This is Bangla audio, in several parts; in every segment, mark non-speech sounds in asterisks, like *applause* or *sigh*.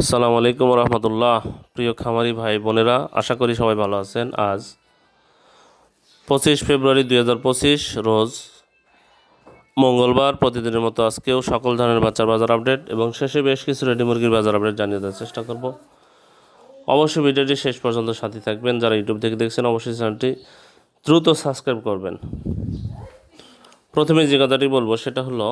আসসালামু আলাইকুম রহমতুল্লাহ। প্রিয় খামারি ভাই বোনেরা, আশা করি সবাই ভালো আছেন। আজ পঁচিশ ফেব্রুয়ারি দুই হাজার পঁচিশ, রোজ মঙ্গলবার প্রতিদিনের মতো আজকেও সকল ধরনের বাচ্চার বাজার আপডেট এবং শেষে বেশ কিছু রেডি মুরগির বাজার আপডেট জানিয়ে দেওয়ার চেষ্টা করব। অবশ্যই ভিডিওটি শেষ পর্যন্ত সাথে থাকবেন। যারা ইউটিউব থেকে দেখছেন, অবশ্যই চ্যানেলটি দ্রুত সাবস্ক্রাইব করবেন। প্রথমে যে কথাটি বলব, সেটা হলো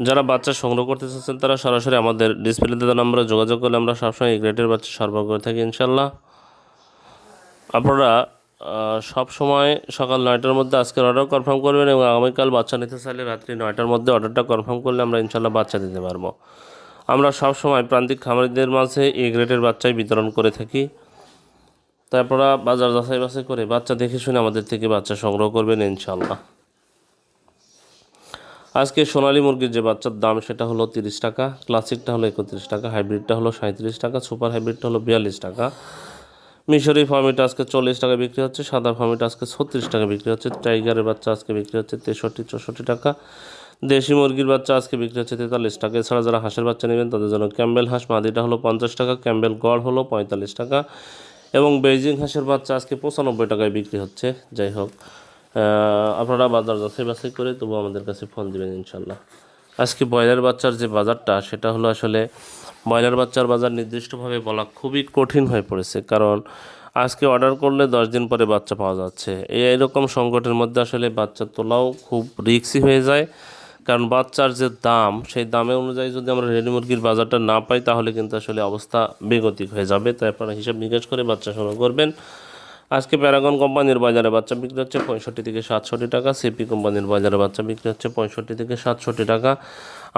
যারা বাচ্চা সংগ্রহ করতে চাচ্ছেন, তারা সরাসরি আমাদের ডিসপ্লেতে দেওয়া নম্বরে যোগাযোগ করলে আমরা সবসময় এই গ্রেডের বাচ্চা সরবরাহ করে থাকি ইনশাল্লাহ আপনারা সব সময় সকাল নয়টার মধ্যে আজকের অর্ডার কনফার্ম করবেন এবং আগামীকাল বাচ্চা নিতে চাইলে রাত্রি নয়টার মধ্যে অর্ডারটা কনফার্ম করলে আমরা ইনশাল্লাহ বাচ্চা দিতে পারব। আমরা সব সময় প্রান্তিক খামারিদের মাঝে এই গ্রেডের বাচ্চাই বিতরণ করে থাকি। তারপরা, বাজার যাচাই বাছাই করে বাচ্চা দেখে শুনে আমাদের থেকে বাচ্চা সংগ্রহ করবেন ইনশাল্লাহ আজকে সোনালী মুরগির যে বাচ্চার দাম সেটা হলো তিরিশ টাকা, ক্লাসিকটা হলো একত্রিশ টাকা, হাইব্রিডটা হলো সাঁত্রিশ টাকা, সুপার হাইব্রিডটা হলো বিয়াল্লিশ টাকা। মিশরি ফার্মিটা আজকে চল্লিশ টাকা বিক্রি হচ্ছে, সাদা ফার্মিটা আজকে ছত্রিশ টাকা বিক্রি হচ্ছে, টাইগারের বাচ্চা আজকে বিক্রি হচ্ছে তেষট্টি, চৌষট্টি টাকা। দেশি মুরগির বাচ্চা আজকে বিক্রি হচ্ছে তেতাল্লিশ টাকা। এছাড়া যারা হাঁসের বাচ্চা নেবেন, তাদের জন্য ক্যাম্বেল হাঁস, মাদিটা হলো পঞ্চাশ টাকা, ক্যাম্বেল গড় হলো পঁয়তাল্লিশ টাকা। এবং বেইজিং হাঁসের বাচ্চা আজকে পঁচানব্বই টাকায় বিক্রি হচ্ছে। যাই হোক আপনারা বাজার যাচাই বাছাই করে তবু আমাদের কাছে ফোন দেবেন ইনশাল্লাহ আজকে ব্রয়লার বাচ্চার যে বাজারটা, সেটা হলো আসলে ব্রয়লার বাচ্চার বাজার নির্দিষ্টভাবে বলা খুবই কঠিন হয়ে পড়েছে। কারণ আজকে অর্ডার করলে দশ দিন পরে বাচ্চা পাওয়া যাচ্ছে। এই এরকম সংকটের মধ্যে আসলে বাচ্চা তোলাও খুব রিক্সি হয়ে যায়। কারণ বাচ্চার যে দাম, সেই দামে অনুযায়ী যদি আমরা রেডি মুরগির বাজারটা না পাই, তাহলে কিন্তু আসলে অবস্থা বেগতিক হয়ে যাবে। তাই আপনারা হিসাব নিকাশ করে বাচ্চা সংগ্রহ করবেন। আজকে প্যারাগন কোম্পানির বাজারে বাচ্চা বিক্রি হচ্ছে পঁয়ষট্টি থেকে সাতষট্টি টাকা, সিপি কোম্পানির বাজারে বাচ্চা বিক্রি হচ্ছে পঁয়ষট্টি থেকে সাতষট্টি টাকা,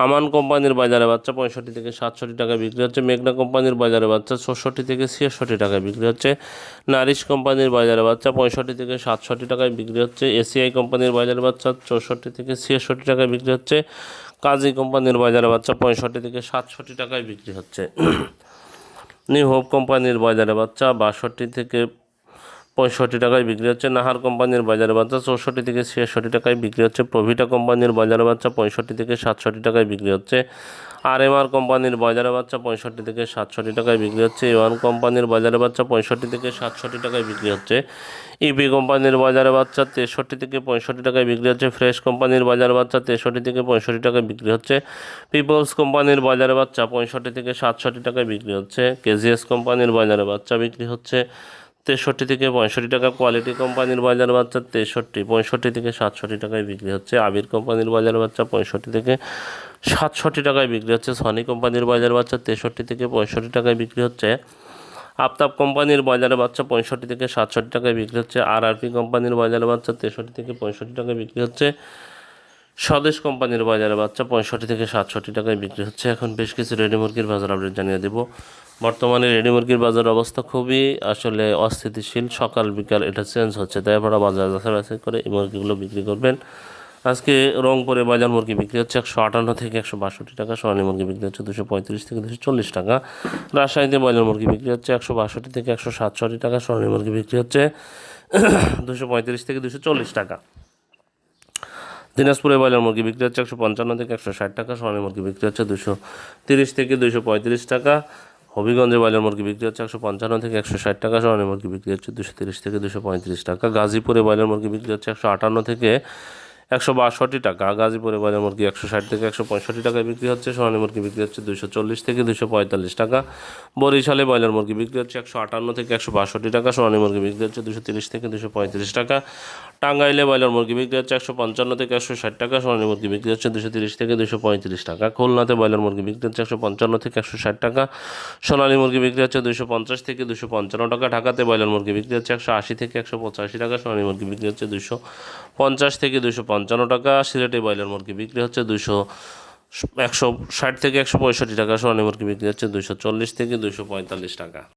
আমান কোম্পানির বাজারে বাচ্চা পঁয়ষট্টি থেকে সাতষট্টি টাকা বিক্রি হচ্ছে, মেঘনা কোম্পানির বাজারে বাচ্চা ছষট্টি থেকে ছিয়াষট্টি টাকায় বিক্রি হচ্ছে, নারিশ কোম্পানির বাজারে বাচ্চা পঁয়ষট্টি থেকে সাতষট্টি টাকায় বিক্রি হচ্ছে, এসিআই কোম্পানির বাজারে বাচ্চা চৌষট্টি থেকে ছিয়াষট্টি টাকায় বিক্রি হচ্ছে, কাজী কোম্পানির বাজারে বাচ্চা পঁয়ষট্টি থেকে সাতষট্টি টাকায় বিক্রি হচ্ছে। *clears throat* নিউ হোপ কোম্পানির বাজারে বাচ্চা বাষট্টি থেকে পঁয়ষট্টি টাকায় বিক্রি হচ্ছে নাহার কোম্পানির বাজারে বাচ্চা, চৌষট্টি থেকে ছিয়াষট্টি টাকায় বিক্রি হচ্ছে প্রভিটা কোম্পানির বাজারে বাচ্চা, পঁয়ষট্টি থেকে সাতষট্টি টাকায় বিক্রি হচ্ছে। আর এম আর কোম্পানির বাজারে বাচ্চা, পঁয়ষট্টি থেকে সাতষট্টি টাকায় বিক্রি হচ্ছে। ওয়ান কোম্পানির বাজারে বাচ্চা, পঁয়ষট্টি থেকে সাতষট্টি টাকায় বিক্রি হচ্ছে। ইপি কোম্পানির বাজারে বাচ্চা, তেষট্টি থেকে পঁয়ষট্টি টাকায় বিক্রি হচ্ছে। ফ্রেশ কোম্পানির বাজারে বাচ্চা, তেষট্টি থেকে পঁয়ষট্টি টাকায় বিক্রি হচ্ছে। পিপলস কোম্পানির বাজারে বাচ্চা, পঁয়ষট্টি থেকে সাতষট্টি টাকায় বিক্রি হচ্ছে। কেজিএস কোম্পানির বাজারে বাচ্চা বিক্রি হচ্ছে। তেষট্টি থেকে পঁয়ষট্টি টাকা কোয়ালিটি কোম্পানির বাজার বাচ্চা তেষট্টি, পঁয়ষট্টি থেকে সাতষট্টি টাকায় বিক্রি হচ্ছে। আবির কোম্পানির বাজার বাচ্চা পঁয়ষট্টি থেকে সাতষট্টি টাকায় বিক্রি হচ্ছে। সনি কোম্পানির বাজার বাচ্চা তেষট্টি থেকে পঁয়ষট্টি টাকায় বিক্রি হচ্ছে। আফতাব কোম্পানির বাজারে বাচ্চা পঁয়ষট্টি থেকে সাতষট্টি টাকায় বিক্রি হচ্ছে। আর আরপি কোম্পানির বাজারে বাচ্চা তেষট্টি থেকে পঁয়ষট্টি টাকায় বিক্রি হচ্ছে। স্বদেশ কোম্পানির বাজারে বাচ্চা পঁয়ষট্টি থেকে সাতষট্টি টাকায় বিক্রি হচ্ছে। এখন বেশ কিছু রেডি মুরগির বাজার আপডেট জানিয়ে দেবো। বর্তমানে রেডি মুরগির বাজার অবস্থা খুবই আসলে অস্থিতিশীল। সকাল, বিকাল এটা চেঞ্জ হচ্ছে। তাই আপনারা বাজার যাচাই করে এই মুরগিগুলো বিক্রি করবেন। আজকে রংপুরে বাজার মুরগি বিক্রি হচ্ছে একশো আটান্ন থেকে একশো বাষট্টি টাকা। সোনালী মুরগি বিক্রি হচ্ছে দুশো পঁয়ত্রিশ থেকে দুশো চল্লিশ টাকা। রাজশাহীতে বাজার মুরগি বিক্রি হচ্ছে একশো বাষট্টি থেকে একশো সাতষট্টি টাকা। সোনালী মুরগি বিক্রি হচ্ছে দুশো পঁয়ত্রিশ থেকে দুশো চল্লিশ টাকা। দিনাজপুরে ব্রয়লার মুরগি বিক্রি হচ্ছে একশো পঞ্চান্ন থেকে একশো ষাট টাকা, সোনালী মুরগি বিক্রি হচ্ছে দুশো তিরিশ থেকে দুশো পঁয়ত্রিশ টাকা, হবিগঞ্জে ব্রয়লার মুরগি বিক্রি হচ্ছে একশো পঞ্চান্ন থেকে একশো ষাট টাকা, সোনালী মুরগি বিক্রি হচ্ছে দুশো তিরিশ থেকে দুশো পঁয়ত্রিশ টাকা, গাজীপুরে ব্রয়লার মুরগি বিক্রি হচ্ছে একশো আটান্ন থেকে একশো বাষট্টি টাকা। গাজীপুরে বাজার মুরগি একশো ষাট থেকে একশো পঁয়ষট্টি টাকায় বিক্রি হচ্ছে। সোনালী মুরগি বিক্রি হচ্ছে দুশো চল্লিশ থেকে দুশো পঁয়তাল্লিশ টাকা। বরিশালে ব্রয়লার মুরগি বিক্রি হচ্ছে একশো আটান্ন থেকে একশো বাষট্টি টাকা। সোনালী মুরগি বিক্রি হচ্ছে দুশো তিরিশ থেকে দুশো পঁয়ত্রিশ টাকা। টাঙ্গাইলে ব্রয়লার মুরগি বিক্রি হচ্ছে একশো পঞ্চান্ন থেকে একশো ষাট টাকা। সোনালী মুরগি বিক্রি হচ্ছে দুশো তিরিশ থেকে দুশো পঁয়ত্রিশ টাকা। খুলনাতে ব্রয়লার মুরগি বিক্রি হচ্ছে একশো পঞ্চান্ন থেকে একশো ষাট টাকা। সোনালী মুরগি বিক্রি হচ্ছে দুশো পঞ্চাশ থেকে দুশো পঞ্চান্ন টাকা। ঢাকাতে ব্রয়লার মুরগি বিক্রি হচ্ছে একশো আশি থেকে একশো পঁচাশি টাকা। সোনালী মুরগি বিক্রি হচ্ছে দুশো পঞ্চাশ থেকে দুশো পঞ্চান্ন টাকা, সিলেটে ব্রয়লার মুরগি বিক্রি হচ্ছে দুশো একশো ষাট থেকে একশো পঁয়ষট্টি টাকা, সোনালী মুরগি বিক্রি হচ্ছে দুশো চল্লিশ থেকে দুশো পঁয়তাল্লিশ টাকা।